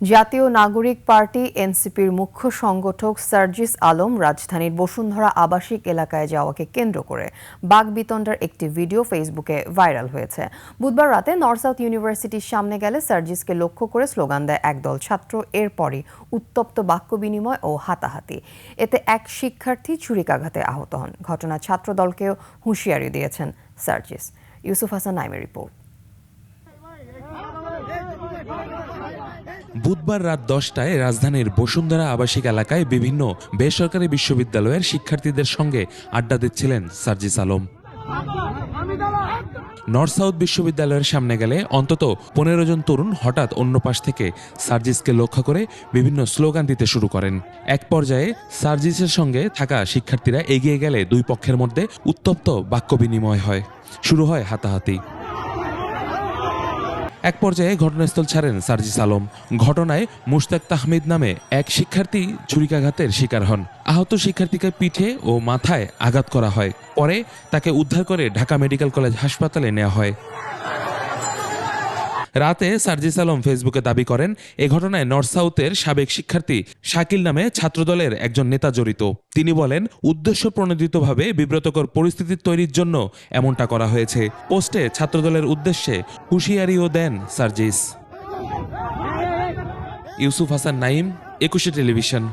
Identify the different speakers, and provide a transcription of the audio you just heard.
Speaker 1: জাতীয় নাগরিক পার্টি এনসিপির মুখ্য সংগঠক সার্জিস আলম রাজধানীর বসুন্ধরা আবাসিক এলাকায় যাওয়াকে কেন্দ্র করে বাগবিতণ্ডার একটি ভিডিও ফেসবুকে ভাইরাল হয়েছে। বুধবার রাতে নর্থ সাউথ ইউনিভার্সিটির সামনে গেলে সার্জিসকে লক্ষ্য করে স্লোগান দেয়, একদল ছাত্র, এরপরই উত্তপ্ত বাক্য বিনিময় ও হাতাহাতি। এতে এক শিক্ষার্থী ছুরিকাঘাতে আহত হন। ঘটনা ছাত্রদলকেও হুঁশিয়ারি দিয়েছেন সার্জিস। ইউসুফ হাসান নাইমের রিপোর্ট।
Speaker 2: বুধবার রাত দশটায় রাজধানীর বসুন্ধরা আবাসিক এলাকায় বিভিন্ন বেসরকারি বিশ্ববিদ্যালয়ের শিক্ষার্থীদের সঙ্গে আড্ডা দিচ্ছিলেন সার্জিস আলম। নর্থ সাউথ বিশ্ববিদ্যালয়ের সামনে গেলে অন্তত পনেরো জন তরুণ হঠাৎ অন্য পাশ থেকে সার্জিসকে লক্ষ্য করে বিভিন্ন স্লোগান দিতে শুরু করেন। এক পর্যায়ে সার্জিসের সঙ্গে থাকা শিক্ষার্থীরা এগিয়ে গেলে দুই পক্ষের মধ্যে উত্তপ্ত বাক্য বিনিময় হয়। শুরু হয় হাতাহাতি। এক পর্যায়ে ঘটনাস্থল ছাড়েন সার্জিস আলম। ঘটনায় মুশতাক তাহমিদ নামে এক শিক্ষার্থী ছুরিকাঘাতের শিকার হন। আহত শিক্ষার্থীকে পিঠে ও মাথায় আঘাত করা হয়। পরে তাকে উদ্ধার করে ঢাকা মেডিকেল কলেজ হাসপাতালে নেওয়া হয়। রাতে সার্জিস আলম ফেসবুকে দাবি করেন, এ ঘটনায় নর্থ সাউথের সাবেক শিক্ষার্থী শাকিল নামে ছাত্রদলের একজন নেতা জড়িত। তিনি বলেন, উদ্দেশ্য প্রণোদিতভাবে বিব্রতকর পরিস্থিতি তৈরির জন্য এমনটা করা হয়েছে। পোস্টে ছাত্রদলের উদ্দেশ্যে হুঁশিয়ারিও দেন সার্জিস। ইউসুফ হাসান নাইম একুশে টেলিভিশন।